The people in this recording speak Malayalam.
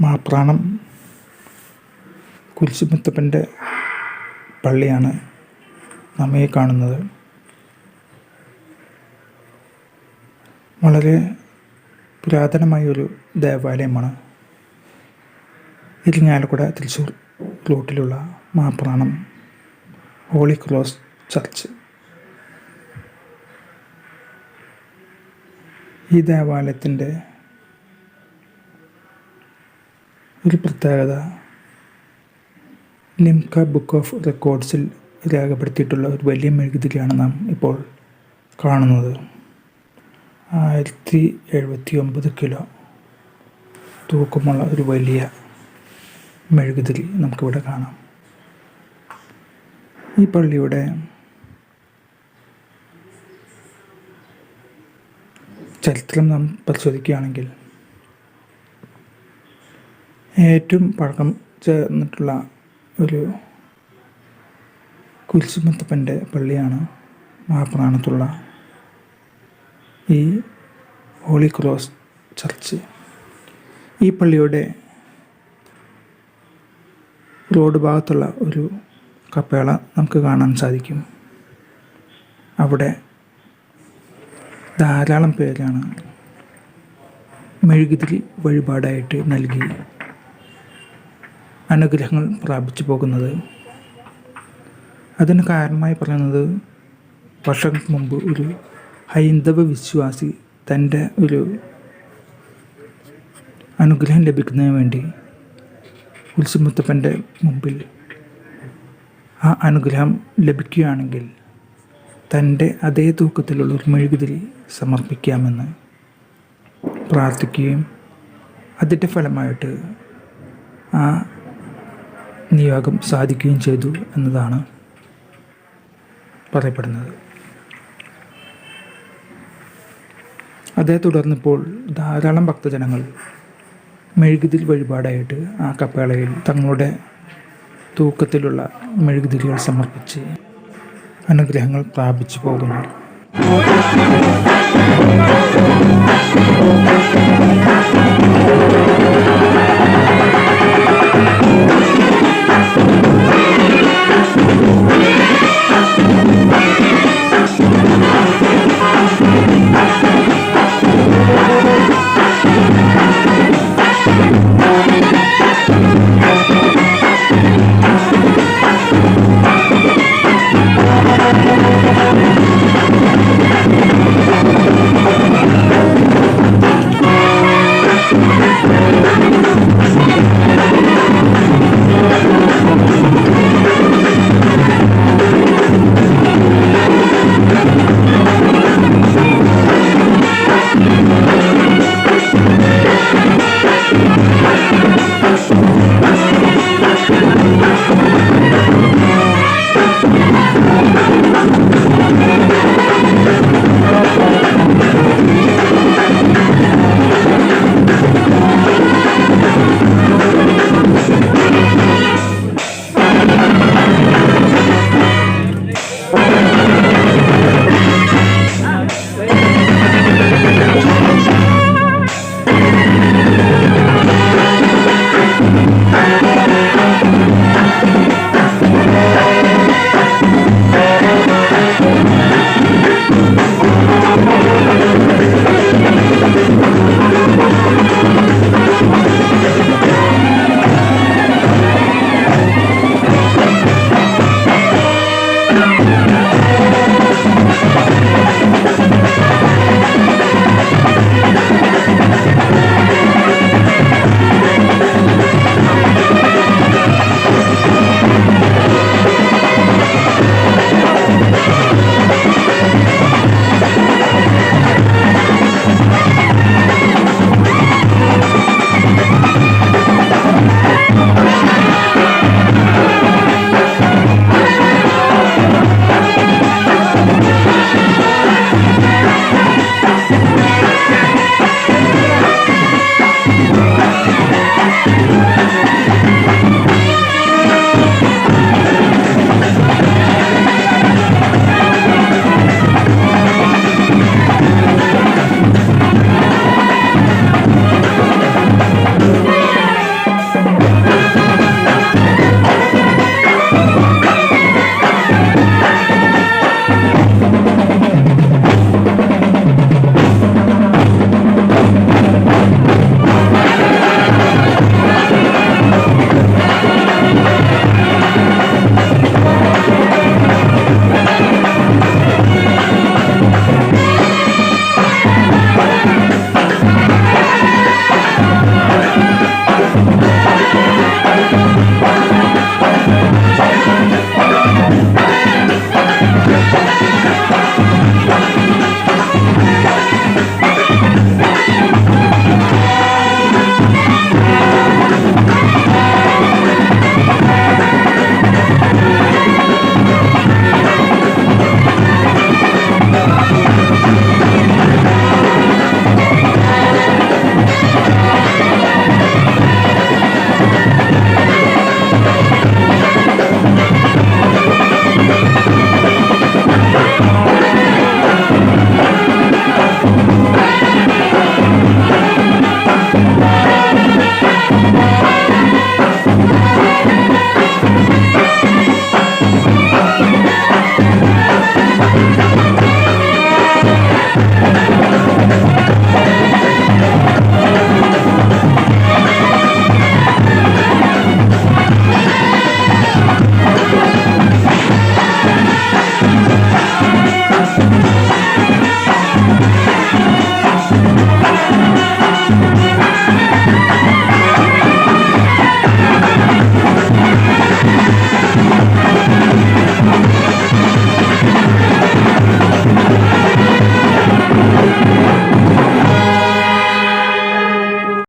മാപ്രാണം കുരിശുമുത്തപ്പന്റെ പള്ളിയാണ് നമ്മയെ കാണുന്നത്. വളരെ പുരാതനമായ ഒരു ദേവാലയമാണ്. ഇരിങ്ങാലക്കുട തൃശ്ശൂർ റൂട്ടിലുള്ള മാപ്രാണം ഹോളി ക്രോസ് ചർച്ച്. ഈ ദേവാലയത്തിന്റെ ഒരു പ്രത്യേകത. ലിംക ബുക്ക് ഓഫ് റെക്കോർഡ്സിൽ രേഖപ്പെടുത്തിയിട്ടുള്ള ഒരു വലിയ മെഴുകുതിരിയാണ് നാം ഇപ്പോൾ കാണുന്നത്. ആയിരത്തി എഴുപത്തി ഒമ്പത് കിലോ തൂക്കമുള്ള ഒരു വലിയ മെഴുകുതിരി നമുക്കിവിടെ കാണാം. ഈ പള്ളിയുടെ ചരിത്രം നാം പരിശോധിക്കുകയാണെങ്കിൽ ഏറ്റവും പഴക്കം ചേർന്നിട്ടുള്ള ഒരു കുരിശുമുത്തപ്പന്റെ പള്ളിയാണ് മഹാപ്രാണത്തുള്ള ഈ ഹോളി ക്രോസ് ചർച്ച്. ഈ പള്ളിയുടെ റോഡ് ഭാഗത്തുള്ള ഒരു കപ്പേള നമുക്ക് കാണാൻ സാധിക്കും. അവിടെ ധാരാളം പേരാണ് മെഴുകുതിരി വഴിപാടായിട്ട് നൽകി. അനുഗ്രഹങ്ങൾ പ്രാപിച്ചു പോകുന്നത്. അതിന് കാരണമായി പറയുന്നത് വർഷങ്ങൾക്ക് മുമ്പ് ഒരു ഹൈന്ദവ വിശ്വാസി തന്റെ ഒരു അനുഗ്രഹം ലഭിക്കുന്നതിന് വേണ്ടി ഉത്സമുത്തപ്പന്റെ മുമ്പിൽ ആ അനുഗ്രഹം ലഭിക്കുകയാണെങ്കിൽ തന്റെ അതേ തൂക്കത്തിലുള്ള ഒരു മെഴുകുതിരി സമർപ്പിക്കാമെന്ന് പ്രാർത്ഥിക്കുകയും അതിന്റെ ഫലമായിട്ട് ആ നിയോഗം സാധിക്കുകയും ചെയ്തു എന്നതാണ് പറയപ്പെടുന്നത്. അതേ തുടർന്നിപ്പോൾ ധാരാളം ഭക്തജനങ്ങൾ മെഴുകുതിരി വഴിപാടായിട്ട് ആ കപ്പേളയിൽ തങ്ങളുടെ തൂക്കത്തിലുള്ള മെഴുകുതിരികൾ സമർപ്പിച്ച് അനുഗ്രഹങ്ങൾ പ്രാപിച്ചു പോകുന്നു. Thank